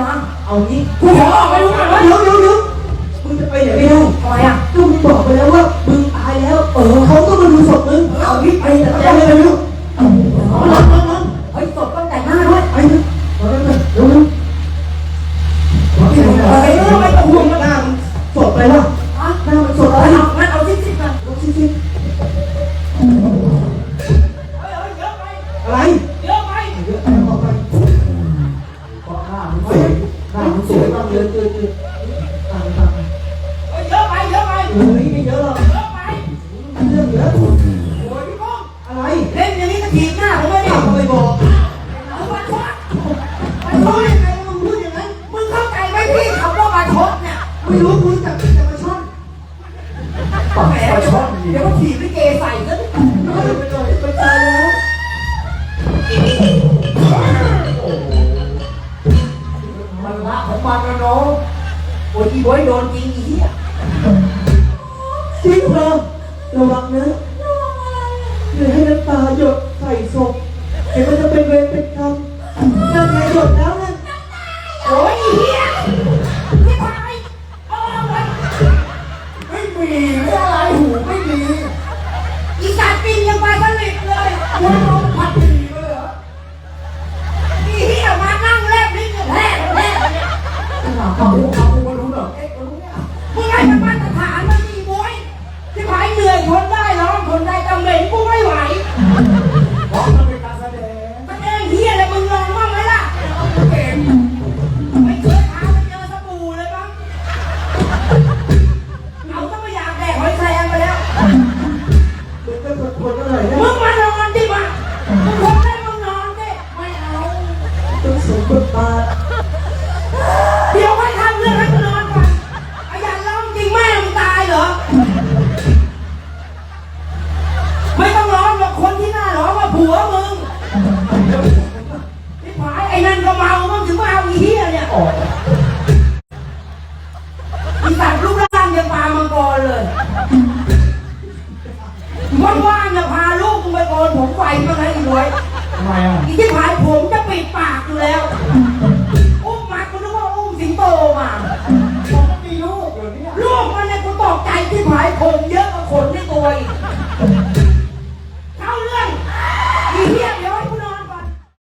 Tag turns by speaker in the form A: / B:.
A: มา
B: เอางี้
A: กูขอออกไปดูหน่อยเว้ย
B: เดี๋ยวเดี๋ยวเดี๋ยวมึงจะไปไหนไม่ได้
A: ทำไมอะ
B: วย
A: หน้างส
B: วยต้องเยอะเยอะเยอะตามตาม
A: เฮ้ยเยอะไปเยอะไป
B: เฮ้ยไม่เยอะหรอก
A: เยอะไป
B: เรื่องเยอะ
A: โอ้ยพี่ก้อง
B: อะไร
A: เล่นอย่างนี้ก็ถีบหน้าผมไม่ได้
B: อ้าไม่บอก
A: เอามาชดมันรู้ยังไงมึงพูดอย่างนั้นมึงเข้าใจไหมพี่คำว่ามาชดเนี่ย
B: ไม่รู้คุณจับจะมาช่อน
A: แหมเดี๋ยวก็ถีบลิเกใส่ซะ
B: ไปเลย
A: มันละของมันนะน้องโอ้ยอีบอยโดนจริงอีเหี้ย
B: จริงเหรอระวังนะอย่าให้น้ำตาหยดใส่ศพเดี๋ยวมันจะเป็นเวรเป็นกรรมนั่นไงหยดแล้วนะ
A: โอ้ยอีเหี้ยพี่พายเอาไว้ไม่มีไม่อะไรหูไม่มีอีสานปินยังมาสลิดเลยยังลงพัดดีเลย เอาเอา
B: มารู้เหรอเอ๊ะรู้เนี่ย
A: มึงให้มันมาตรฐานมันมีบวยที่ผายเหนื่อยทนได้ร้องทนได้จำเห
B: ม็นกู
A: ไม่ไหว
B: นั่นก็
A: เมามึงถึงมาเอาอีเหี้ยเนี่ย
B: ออก
A: อีสัตว์รูปร่างยังปลามังกรเลยว่างๆจะพาลูกมึงไปโกนผมไฟมาให้อีหวย
B: ทำไมอะ
A: อีที่ผายผ